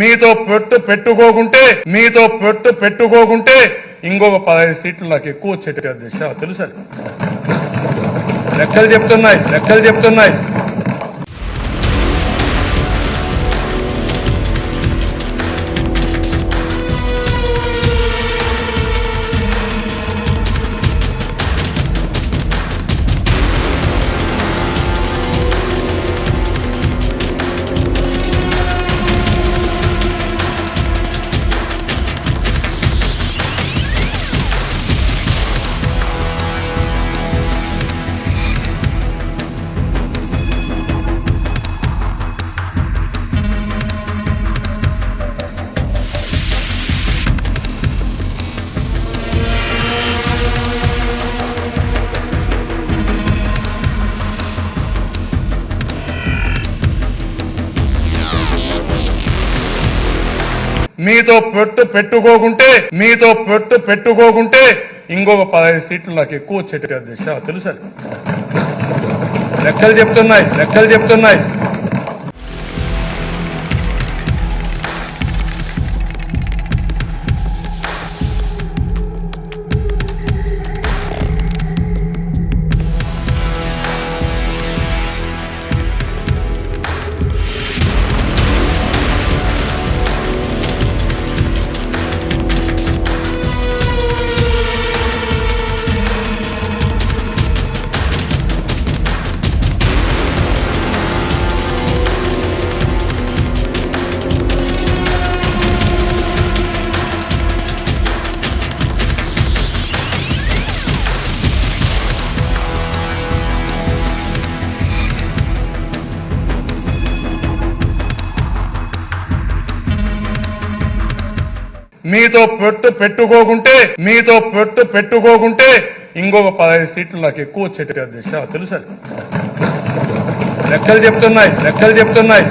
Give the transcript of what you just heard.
మీతో పెట్టు పెట్టుకోకుంటే మీతో పెట్టు పెట్టుకోకుంటే ఇంకొక పదహైదు సీట్లు నాకు ఎక్కువ వచ్చేటి అధ్యక్ష తెలుసా? లెక్కలు చెప్తున్నాయి లెక్కలు చెప్తున్నాయి. మీతో పెట్టు పెట్టుకోకుంటే మీతో పెట్టు పెట్టుకోకుంటే ఇంకొక పదహైదు సీట్లు నాకు ఎక్కువ వచ్చేటి అధ్యక్ష తెలుసా? లెక్కలు చెప్తున్నాయి లెక్కలు చెప్తున్నాయి. మీతో పెట్టు పెట్టుకోకుంటే మీతో పెట్టు పెట్టుకోకుంటే ఇంకొక పదహైదు సీట్లు నాకు ఎక్కువ వచ్చేటి అధ్యక్ష తెలుసా? లెక్కలు చెప్తున్నాయి లెక్కలు చెప్తున్నాయి.